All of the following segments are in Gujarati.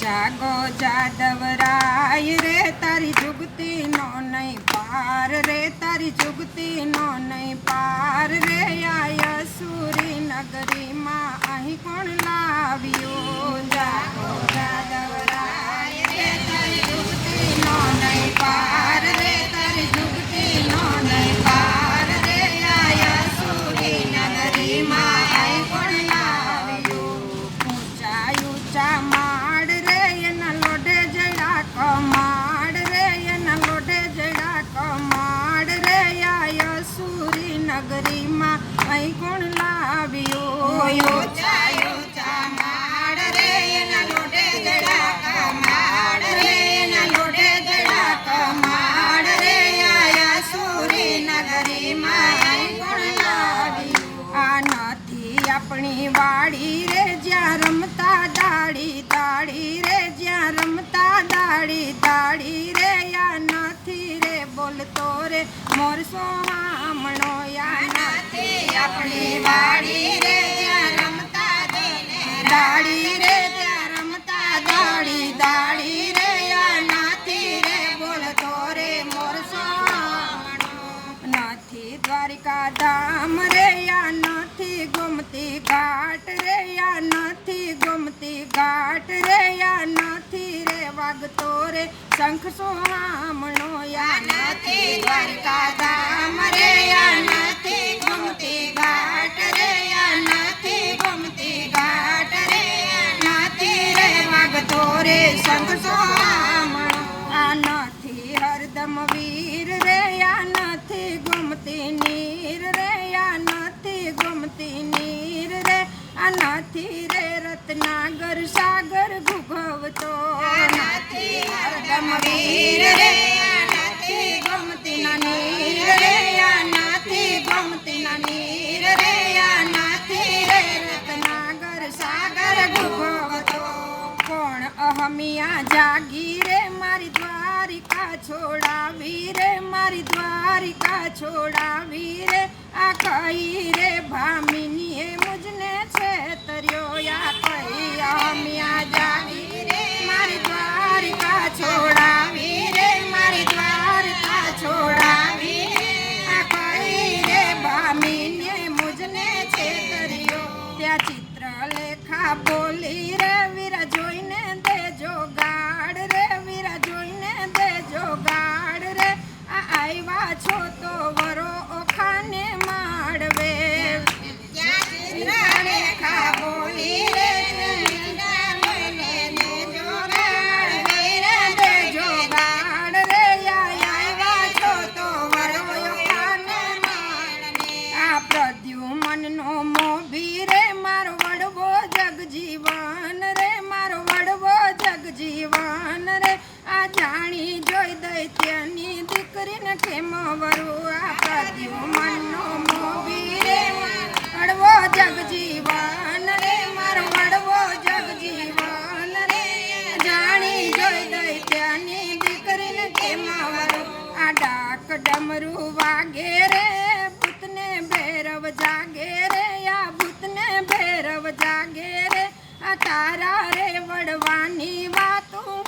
જાગો જાદવરાય રે તારી જુગતી નો નહીં પાર રે, તારી જુગતી નો નહીં પાર રે. આય સુરી નગરીમાં અહીં કોણ લાવ્યો? જાગો જાદવરાય આ લાવ્યો આપણી વાડી રે, જ્યાં રમતા દાડી દાડી રે, જ્યાં રમતા દાડી દાડી રે બોલતો રે મોર સોહામણો યાનાથે નથી આપણી વાડી રે ત્યાં રમતા દાડી રે ત્યાં રમતા દાડી દાડી રે યા નથી રે બોલતો રે મોર સોહામણો. નથી દ્વારિકા ધામ રે યા નથી ગમતી ઘાટ રે નથી ગમતી ઘાટ રે નથી વાગતો રે શંખ સોહામણો યા નથી દ્વારિકા ધામ રે યા નથી ગમતી ઘાટ રે યા નથી ગમતી ઘાટ રે યા નથી રે વાગતો રે શંખ સોહામણો આ નથી હરદમ વીર રે યા નથી નીર રે યા નથી નીર રે રત્નાગર સાગર હરદમ વીર રે યા નથી ગમતી ના નીર રે યા નથી ગમતી ના નીર રે રત્નાગર સાગર ભૂગવતો કોણ અહમિયા જાગી રે મારી દ્વારિકા છોડાવી રે મારી દ્વારિકા છોડાવી રે આ તર્યો લેખા બોલી રે. જાણી જોઈ દૈત્યની દીકરીને કેમ વરું આ મનનો મોવી રે? અડવો જગજીવન રે, મારો અડવો જગજીવન રે. જાણી જોઈ દૈત્યની દીકરીને કેમ વરું? આ ડાક ડમરું વાગે રે, ભૂતને ભૈરવ જાગે રે. આ ભૂતને ભૈરવ જાગે રે. આ તારા રે વડવાની વાતો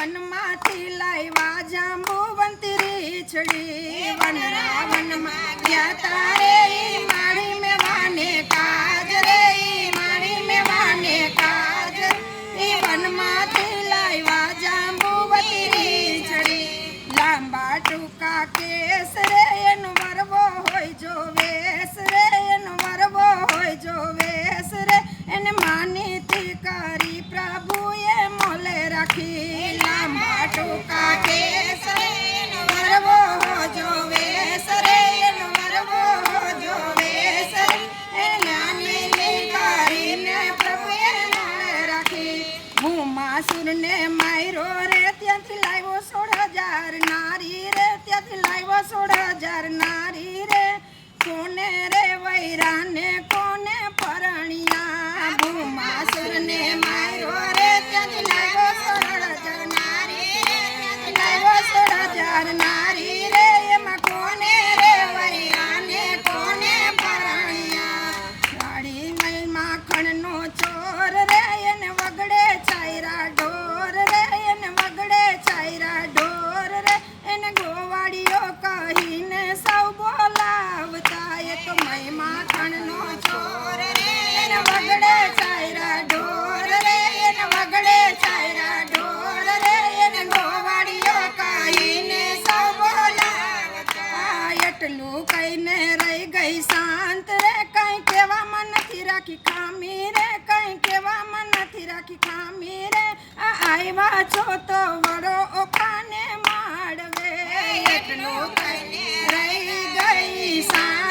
વનમાંથી લાવ્યા જાંબુવંતી રીછડી. વન રાવનમાં ગયા તારે મારી મેવાને કાજ રે મારી મેવાને કાજ. એ વનમાંથી લાવ્યા જાંબુવતી રીછડી. લાંબા ટૂંકા કેસ સોળ હજાર નારી રે, કોને રે વૈરાને, કોને પરણિયા? ભૂમાસુરને માર્યો રે, ત્યાંથી લાગ્યો સોળ હજાર નારી રે સોળ હજાર નારી સંત રે કઈ કહેવામાં નથી રાખી ખામી રે કઈ કહેવામાં નથી રાખી ખામી રે. આ આવ્યા છો તો વડો ઓખાને માળવે. એકનો રહી ગઈ સા